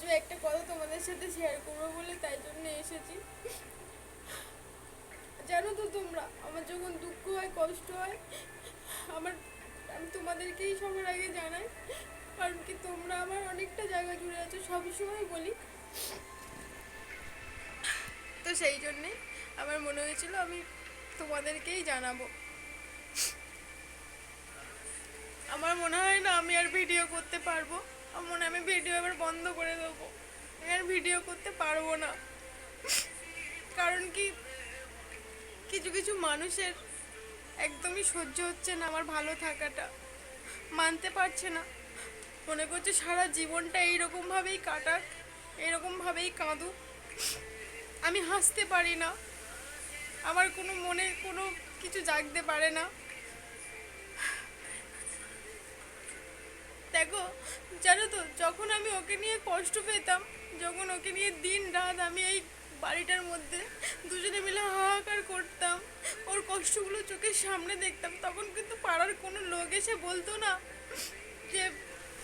আজও একটা কথা তোমাদের সাথে শেয়ার করব বলে তাই জন্য এসেছি। জানো তো তোমরা, আমার যখন দুঃখ হয়, কষ্ট হয়, আমার, আমি তোমাদেরকেই সবার আগে জানাই, কারণ কি তোমরা আমার অনেকটা জায়গা জুড়ে আছো, সবসময় বলি। তো সেই জন্যে আমার মনে হয়েছিল আমি তোমাদেরকেই জানাব। আমার মনে হয় না আমি আর ভিডিও করতে পারব। মনে আমি ভিডিও এবার বন্ধ করে দেবো। আমি আর ভিডিও করতে পারব না। কারণ কি, কিছু কিছু মানুষের একদমই সহ্য হচ্ছে না আমার ভালো থাকাটা। মানতে পারছে না। মনে করছে সারা জীবনটা এইরকমভাবেই কাটাক, এইরকমভাবেই কাঁদুক। আমি হাসতে পারি না। আমার কোনো মনে কোনো কিছু জাগতে পারে না। দেখো, জানো তো, যখন আমি ওকে নিয়ে কষ্ট পেতাম, যখন ওকে নিয়ে দিন রাত আমি এই বাড়িটার মধ্যে দুজনে মিলে হাহাকার করতাম, ওর কষ্টগুলো চোখের সামনে দেখতাম, তখন কিন্তু পাড়ার কোনো লোক এসে বলতো না যে,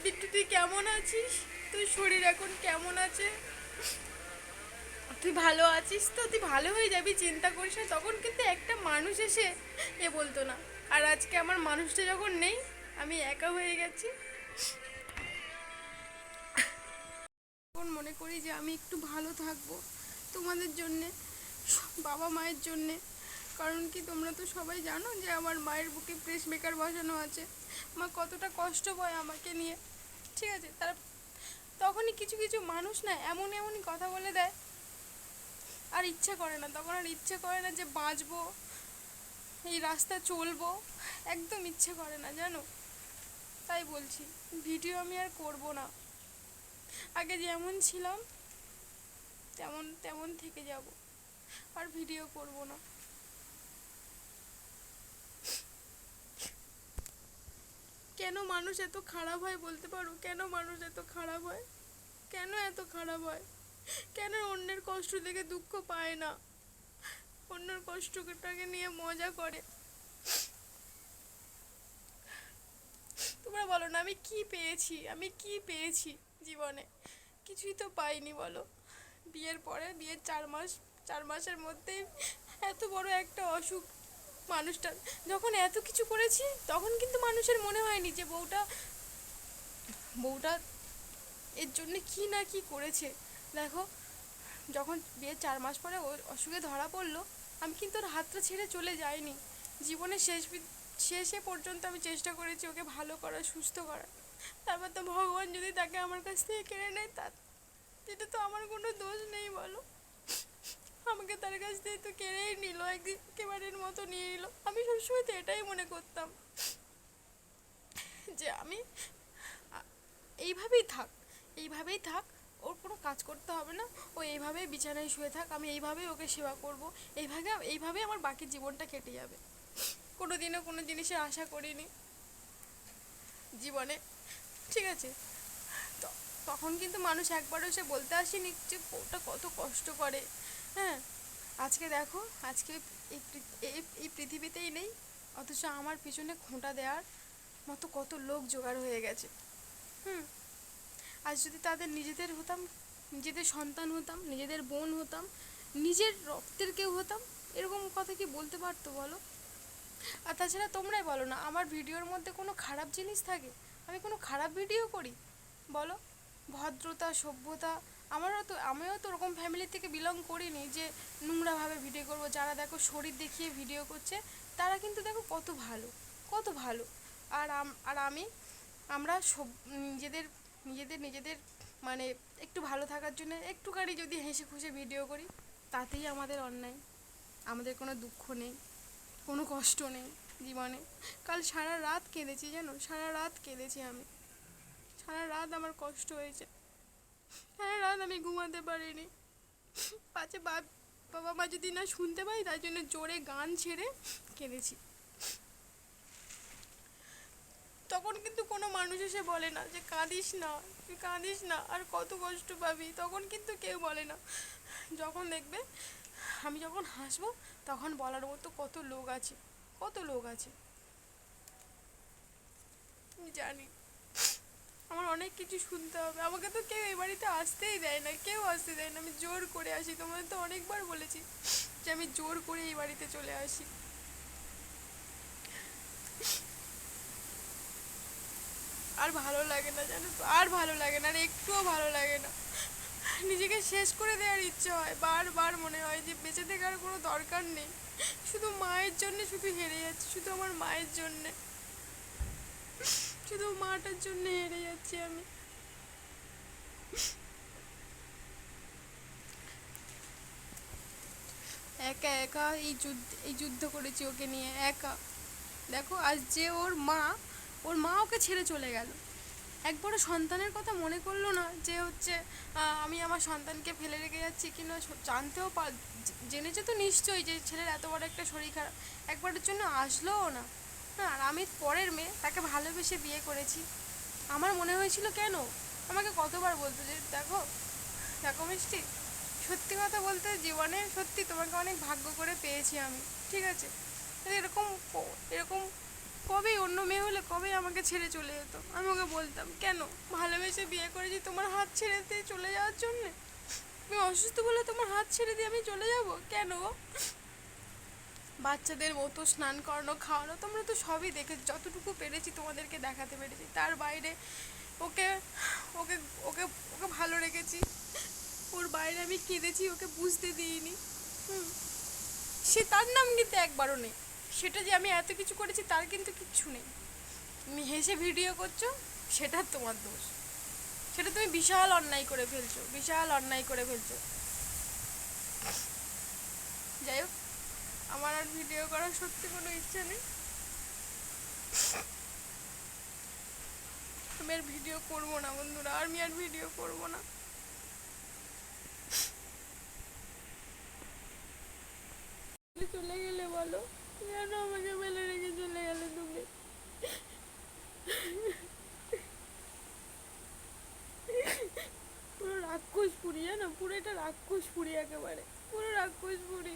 বিট্টু, তুই কেমন আছিস? তোর শরীর এখন কেমন আছে? তুই ভালো আছিস তো? তুই ভালো হয়ে যাবি, চিন্তা করিস না। তখন কিন্তু একটা মানুষ এসে এ বলতো না, আর আজকে আমার মানুষটা যখন নেই, আমি একা হয়ে গেছি। এখন মনে করি যে আমি একটু ভালো থাকব তোমাদের জন্যে, বাবা মায়ের জন্যে। কারণ কি তোমরা তো সবাই জানো যে আমার মায়ের বুকে প্রেস মেকার বসানো আছে। মা কতটা কষ্ট পায় আমাকে নিয়ে। ঠিক আছে, তারা তখনই কিছু কিছু মানুষ না এমন এমনই কথা বলে দেয়। আর ইচ্ছে করে না, তখন আর ইচ্ছে করে না যে বাঁচবো, এই রাস্তা চলবো, একদম ইচ্ছে করে না, জানো? তাই বলছি, ভিডিও আমি আর করব না। আগে যেমন ছিলাম, তেমন তেমন থেকে যাব। আর ভিডিও করব না। কেন মানুষ এত খারাপ হয় বলতে পারো? কেন মানুষ এত খারাপ হয়? কেন এত খারাপ হয়? কেন অন্যের কষ্ট দেখে দুঃখ পায় না? অন্যের কষ্টটাকে নিয়ে মজা করে। তোমরা বলো না, আমি কি পেয়েছি? আমি কি পেয়েছি? জীবনে। কিছুই তো পাইনি, বলো। বিয়ের পরে, বিয়ের চার মাস, চার মাসের মধ্যেই এত বড় একটা অসুখ মানুষটার। যখন এত কিছু করেছি, তখন কিন্তু মানুষের মনে হয়নি যে বউটা বউটা এর জন্য কি না কি করেছে। দেখো, যখন বিয়ের চার মাস পরে ওর অসুখে ধরা পড়ল, আমি কিন্তু ওর হাতটা ছেড়ে চলে যাইনি। জীবনের শেষ শেষে পর্যন্ত আমি চেষ্টা করেছি ওকে ভালো করার সুস্থ করার তারপর তো ভগবান যদি তাকে আমার কাছ থেকে কেড়ে নেয়, তার এটা তো আমার কোনো দোষ নেই, বলো। আমাকে তার কাছ থেকে তো কেড়েই নিল একদিন একেবারের মতো নিয়ে নিল। আমি সবসময় তো এটাই মনে করতাম যে আমি এইভাবেই থাক এইভাবেই থাক, ওর কোনো কাজ করতে হবে না। ও এইভাবেই বিছানায় শুয়ে থাক, আমি এইভাবেই ওকে সেবা করব। এইভাবে, এইভাবেই আমার বাকি জীবনটা কেটে যাবে। কোনো দিনও কোনো জিনিসের আশা করিনি। জীবনে। ঠিক আছে? তখন কিন্তু মানুষ একবারও সে বলতে আসেনি যে ওটা কত কষ্ট করে। হ্যাঁ? আজকে দেখো, আজকে এই এই- পৃথিবীতেই নেই, অথচ আমার পিছনে খোঁটা দেওয়ার মতো কত লোক জোগাড় হয়ে গেছে। হুম? আজ যদি তাদের নিজেদের হতাম, নিজেদের সন্তান হতাম, নিজেদের বোন হতাম, নিজের রক্তের কেউ হতাম, এরকম কথা কি বলতে পারতো বলো? আর তাছাড়া তোমরাই বলো না, আমার ভিডিওর মধ্যে কোনো খারাপ জিনিস থাকে? আমি কোনো খারাপ ভিডিও করি? বলো। ভদ্রতা, সভ্যতা, আমারও তো, আমিও তো ওরকম ফ্যামিলি থেকে বিলং করিনি যে নোংরাভাবে ভিডিও করব। যারা দেখো শরীর দেখিয়ে ভিডিও করছে, তারা কিন্তু দেখো কত ভালো কত ভালো। আর আর আমি, আমরা সব, নিজেদের নিজেদের নিজেদের মানে একটু ভালো থাকার জন্য একটুখানি যদি হেসে খুশে ভিডিও করি, তাতেই আমাদের অন্যায়। আমাদের কোনো দুঃখ নেই। কোনো কষ্ট নেই জীবনে। কাল সারা রাত কেঁদেছি জানো? সারা রাত কেঁদেছি আমি। সারা রাত আমার কষ্ট হয়েছে। সারা রাত আমি ঘুমাতে পারিনি। পাছে বাপ, বাবা মা যদি না শুনতে পাই তাই জন্য জোরে গান ছেড়ে কেঁদেছি। তখন কিন্তু কোনো মানুষ এসে বলে না যে, কাঁদিস না, তুই কাঁদিস না, আর কত কষ্ট পাবি? তখন কিন্তু কেউ বলে না। যখন দেখবে আমি যখন হাসবো, তখন বলার মতো কত লোক আছে, কত লোক আছে। জানি। আমার অনেক কিছু শুনতে হবে। আমাকে তো কেউ এই বাড়িতে আসতেই দেয় না, কেউ আসতে দেয় না। আমি জোর করে আসি। তোমাদের তো অনেকবার বলেছি যে আমি জোর করে এই বাড়িতে চলে আসি। আর ভালো লাগে না জানো আর ভালো লাগে না, আর একটুও ভালো লাগে না। নিজেকে শেষ করে দেওয়ার ইচ্ছে হয়, বারবার মনে হয় যে বেঁচে থাকার কোনো দরকার নেই। শুধু মায়ের জন্য শুধু হেরে যাচ্ছি, শুধু আমার মায়ের জন্যে। শুধু মাটার জন্য হেরে যাচ্ছি আমি। একা একা এই যুদ্ধ এই যুদ্ধ করেছি ওকে নিয়ে, একা। দেখো, আজ যে ওর মা ওর মা ওকে ছেড়ে চলে গেল। একবারও সন্তানের কথা মনে করল না যে হচ্ছে আমি আমার সন্তানকে ফেলে রেখে যাচ্ছি কিনা স- জানতেও পার জেনেছে তো নিশ্চয়ই যে ছেলের এত বড় একটা শরীর খারাপ। একবারের জন্য আসলোও না। আর আমি পরের মেয়ে, তাকে ভালোবেসে বিয়ে করেছি। আমার মনে হয়েছিল কেন? আমাকে কতবার বলতো যে, দেখো দেখো মিষ্টি, সত্যি কথা বলতে জীবনে সত্যি তোমাকে অনেক ভাগ্য করে পেয়েছি আমি, ঠিক আছে? এরকম এরকম কবেই অন্য মেয়ে হলে কবে আমাকে ছেড়ে চলে যেত? আমি ওকে বলতাম, কেন? ভালোবেসে বিয়ে করেছি তোমার হাত ছেড়ে দিয়ে চলে যাওয়ার জন্যে? তুমি অসুস্থ বলে তোমার হাত ছেড়ে দিয়ে আমি চলে যাব? কেন? বাচ্চাদের মতো স্নান করানো, খাওয়ানো তোমরা তো সবই দেখে যতটুকু পেরেছি তোমাদেরকে দেখাতে পেরেছি। তার বাইরে ওকে ওকে ওকে ওকে ভালো রেখেছি। ওর বাইরে আমি কেঁদেছি, ওকে বুঝতে দিইনি। হুম। সে তার নাম কিন্তু একবারও নেই। সেটা যে আমি এত কিছু করেছি তার কিন্তু কিচ্ছু নেই। তুমি হেসে ভিডিও করছ, সেটা তোমার দোষ। সেটা তুমি বিশাল অন্যায় করে ফেলছো, বিশাল অন্যায় করে ফেলছো। যাই হোক, আমার আর ভিডিও করার সত্যি কোনো ইচ্ছে নেই। আমি আর ভিডিও করব না বন্ধুরা আর আমি আর ভিডিও করব না তুমি চলে গেলে বলো কেন আমাকে ফেলে রেখে চলে গেলে তুমি পুরো রাক্ষস পুরি একেবারে পুরো রাক্ষস পুরি